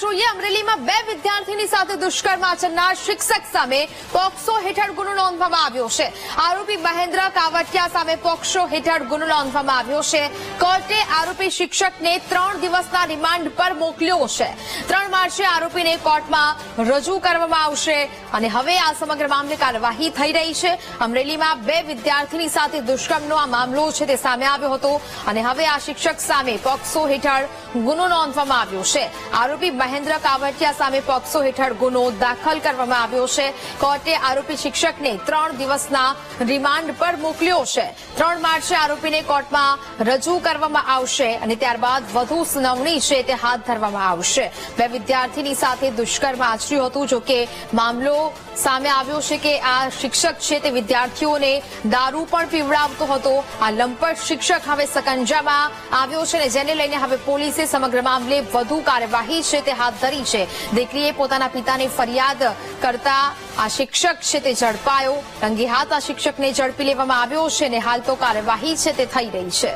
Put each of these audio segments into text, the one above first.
જોઈએ અમરેલીમાં બે વિદ્યાર્થીની સાથે દુષ્કર્મ આચરનાર શિક્ષક સામે પોક્સો હેઠળ ગુનો નોંધવામાં આવ્યો છે. આરોપી મહેન્દ્ર કાવટિયા સામે પોક્સો હેઠળ ગુનો નોંધવામાં આવ્યો છે. કોર્ટે આરોપી શિક્ષકને ત્રણ દિવસના રિમાન્ડ પર મોકલ્યો છે. ત્રણ માર્ચે આરોપીને કોર્ટમાં રજૂ કરવામાં આવશે અને હવે આ સમગ્ર મામલે કાર્યવાહી થઈ રહી છે. અમરેલીમાં બે વિદ્યાર્થીની સાથે દુષ્કર્મનો આ મામલો છે તે સામે આવ્યો હતો અને હવે આ શિક્ષક સામે પોક્સો હેઠળ ગુનો નોંધવામાં આવ્યો છે. આરોપી મહેન્દ્ર કાવટિયા સામે પોક્સો હેઠળ ગુનો દાખલ કરવામાં આવ્યો છે. કોર્ટે આરોપી શિક્ષકને ત્રણ દિવસના રિમાન્ડ પર મોકલ્યો છે. ત્રણ માર્ચે આરોપીને કોર્ટમાં રજૂ કરવામાં આવશે અને ત્યારબાદ વધુ સુનાવણી છે તે હાથ ધરવામાં આવશે. બે વિદ્યાર્થીની સાથે દુષ્કર્મ આચર્યું હતું, જો કે મામલો સામે આવ્યો છે કે આ શિક્ષક છે તે વિદ્યાર્થીઓને દારૂ પણ પીવડાવતો હતો. આ લંપટ શિક્ષક હવે સકંજામાં આવ્યો છે અને જેને લઈને હવે પોલીસે સમગ્ર મામલે વધુ કાર્યવાહી છે તે હાથ ધરી છે. દીકરીએ પોતાના પિતાને ફરિયાદ કરતા આ શિક્ષક છે તે ઝડપાયો. રંગે હાથ આ શિક્ષકને ઝડપી લેવામાં આવ્યો છે અને હાલ તો કાર્યવાહી છે તે થઈ રહી છે.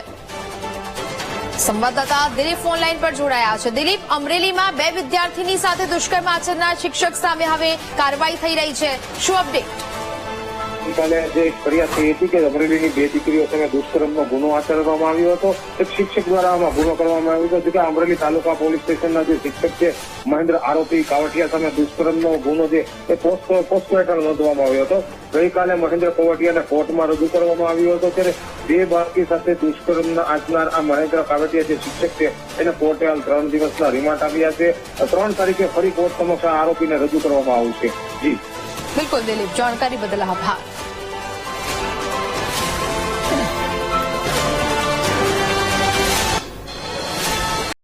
સંવાદદાતા દિલીપ ઓનલાઈન પર જોડાયા છે. દિલીપ, અમરેલીમાં બે વિદ્યાર્થીની સાથે દુષ્કર્મ આચરનાર શિક્ષક સામે હવે કાર્યવાહી થઈ રહી છે. શું અપડેટ ગઈકાલે જે ફરિયાદ થઈ હતી કે અમરેલીની બે દીકરીઓ સામે દુષ્કર્મનો ગુનો આચરવામાં આવ્યો હતો. એક શિક્ષક દ્વારા આમાં ગુનો કરવામાં આવ્યો હતો. કે અમરેલી તાલુકા પોલીસ સ્ટેશનના જે શિક્ષક છે, મહેન્દ્ર આરોપી કાવટિયા સામે દુષ્કર્મનો ગુનો છે એ પોસ્કો હેઠળ નોંધવામાં આવ્યો હતો. ગઈકાલે મહેન્દ્ર કાવટિયાને કોર્ટમાં રજૂ કરવામાં આવ્યો હતો. ત્યારે બે બાળકી સાથે દુષ્કર્મના આચનાર આ મહેન્દ્ર કાવટિયા જે શિક્ષક છે, એને કોર્ટે હાલ ત્રણ દિવસના રિમાન્ડ આપ્યા છે. ત્રણ તારીખે ફરી કોર્ટ સમક્ષ આરોપીને રજૂ કરવામાં આવશે. જી. બિલકુલ દિલીપ, જાણકારી બદલ આભાર.